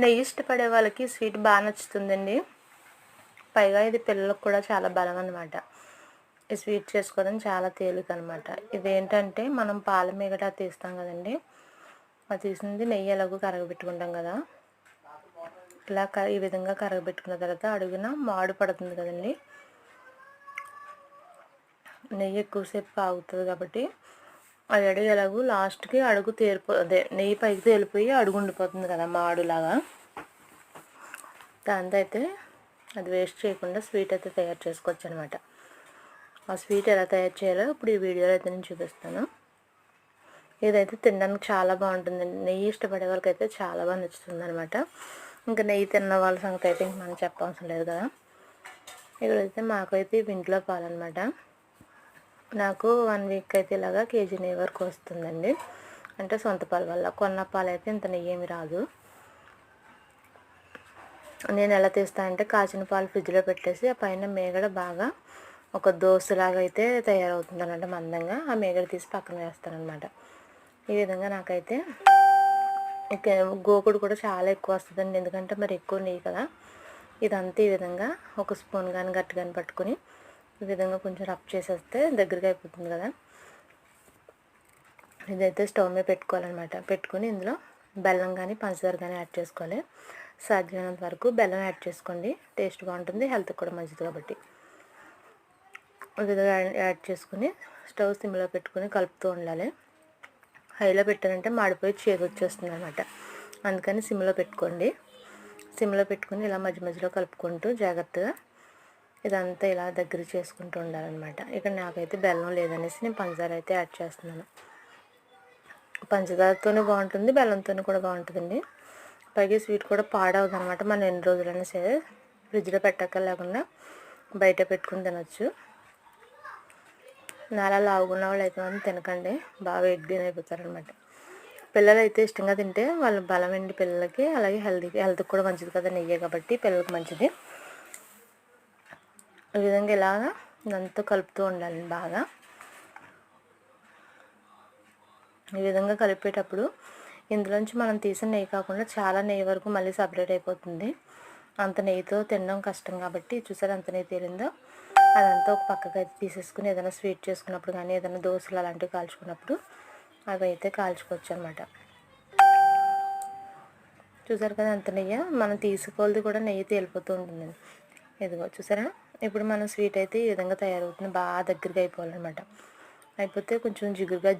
నెయ్యి ఇష్టపడే వాళ్ళకి స్వీట్ బాగా నచ్చుతుందండి. పైగా ఇది పిల్లలకు కూడా చాలా బలం అనమాట ఈ స్వీట్ చేసుకోవడం చాలా తేలిక అనమాట ఇదేంటంటే మనం పాల మీగడ తీస్తాం కదండి. అది తీసింది నెయ్యి ఎలాగో కరగబెట్టుకుంటాం కదా. ఇలా ఈ విధంగా కరగబెట్టుకున్న తర్వాత అడుగున మాడు పడుతుంది కదండి. నెయ్యి ఎక్కువసేపు ఆగుతుంది కాబట్టి అది అడుగు లాస్ట్కి అడుగు తేలిపో అదే నెయ్యి పైకి తేలిపోయి అడుగు ఉండిపోతుంది కదా మాడులాగా. దాంతో అయితే అది వేస్ట్ చేయకుండా స్వీట్ అయితే తయారు చేసుకోవచ్చు అనమాట ఆ స్వీట్ ఎలా తయారు చేయాలో ఇప్పుడు ఈ వీడియోలో అయితే నేను చూపిస్తాను. ఇదైతే తినడానికి చాలా బాగుంటుంది నెయ్యి ఇష్టపడే వాళ్ళకి అయితే చాలా బాగా నచ్చుతుంది అనమాట ఇంకా నెయ్యి తిన్న వాళ్ళ సంగతి అయితే ఇంక మనం చెప్పవసరం లేదు కదా. ఇక్కడైతే మాకైతే ఇంట్లో పాలనమాట. నాకు వన్ వీక్ అయితే ఇలాగా కేజీ నెయ్యి వరకు వస్తుందండి. అంటే సొంత పాల వల్ల. కొన్న పాలు అయితే ఇంత నెయ్యి ఏమి రాదు. నేను ఎలా తీస్తానంటే కాచిన పాలు ఫ్రిడ్జ్లో పెట్టేసి ఆ పైన మేగడ బాగా ఒక దోశలాగా అయితే తయారవుతుంది అనమాట మందంగా. ఆ మేగడ తీసి పక్కన వేస్తానమాట ఈ విధంగా నాకైతే గోకుడు కూడా చాలా ఎక్కువ వస్తుందండి. ఎందుకంటే మరి ఎక్కువ నెయ్యి కదా. ఇదంతా ఈ విధంగా ఒక స్పూన్ కానీ గట్టి కానీ పట్టుకొని ఈ విధంగా కొంచెం రబ్ చేసేస్తే దగ్గరగా అయిపోతుంది కదా. ఇదైతే స్టవ్ మీద పెట్టుకోవాలన్నమాట. పెట్టుకుని ఇందులో బెల్లం కానీ పంచదార కానీ యాడ్ చేసుకోవాలి. సాధ్యమైనంత వరకు బెల్లం యాడ్ చేసుకోండి. టేస్ట్ బాగుంటుంది హెల్త్కి కూడా మంచిది కాబట్టి. విధంగా యాడ్ చేసుకుని స్టవ్ సిమ్లో పెట్టుకుని కలుపుతూ ఉండాలి. హైలో పెట్టారంటే మాడిపోయి చేదు వచ్చేస్తుంది అనమాట అందుకని సిమ్లో పెట్టుకోండి. సిమ్లో పెట్టుకుని ఇలా మధ్య మధ్యలో కలుపుకుంటూ జాగ్రత్తగా ఇదంతా ఇలా దగ్గర చేసుకుంటూ ఉండాలన్నమాట. ఇక్కడ నాకైతే బెల్లం లేదనేసి నేను పంచదార అయితే యాడ్ చేస్తున్నాను. పంచదారతోనే బాగుంటుంది బెల్లంతోనే కూడా బాగుంటుందండి. పైగా స్వీట్ కూడా పాడవదు అనమాట మనం ఎన్ని రోజులైనా సరే ఫ్రిడ్జ్లో పెట్టక లేకుండా బయట పెట్టుకుని తినచ్చు. నాలా లావుకున్న వాళ్ళు అయితే మనం తినకండి. బాగా వెయిట్ గెయిన్ అయిపోతారనమాట పిల్లలు అయితే ఇష్టంగా తింటే వాళ్ళు బలమండి పిల్లలకి. అలాగే హెల్తీ హెల్త్కి కూడా మంచిది కదా నెయ్యే కాబట్టి పిల్లలకి మంచిది. ఈ విధంగా ఇలాగా ఇదంతా కలుపుతూ ఉండాలి బాగా. ఈ విధంగా కలిపేటప్పుడు ఇందులోంచి మనం తీసిన నెయ్యి కాకుండా చాలా నెయ్యి వరకు మళ్ళీ సపరేట్ అయిపోతుంది. అంత నెయ్యితో తినడం కష్టం కాబట్టి చూసారు అంత నెయ్యి తేలిందో? అదంతా ఒక పక్కకి అయితే తీసేసుకుని ఏదైనా స్వీట్ చేసుకున్నప్పుడు కానీ ఏదైనా దోశలు అలాంటివి కాల్చుకున్నప్పుడు అవి అయితే కాల్చుకోవచ్చు అనమాట చూసారు కదా అంత నెయ్యి? మనం తీసుకోవాలి కూడా నెయ్యి తేలిపోతూ ఉంటుంది ఇదిగో చూసారా? ఇప్పుడు మనం స్వీట్ అయితే ఈ విధంగా తయారవుతుంది. బాగా దగ్గరగా అయిపోవాలన్నమాట. అయిపోతే కొంచెం జిగురుగా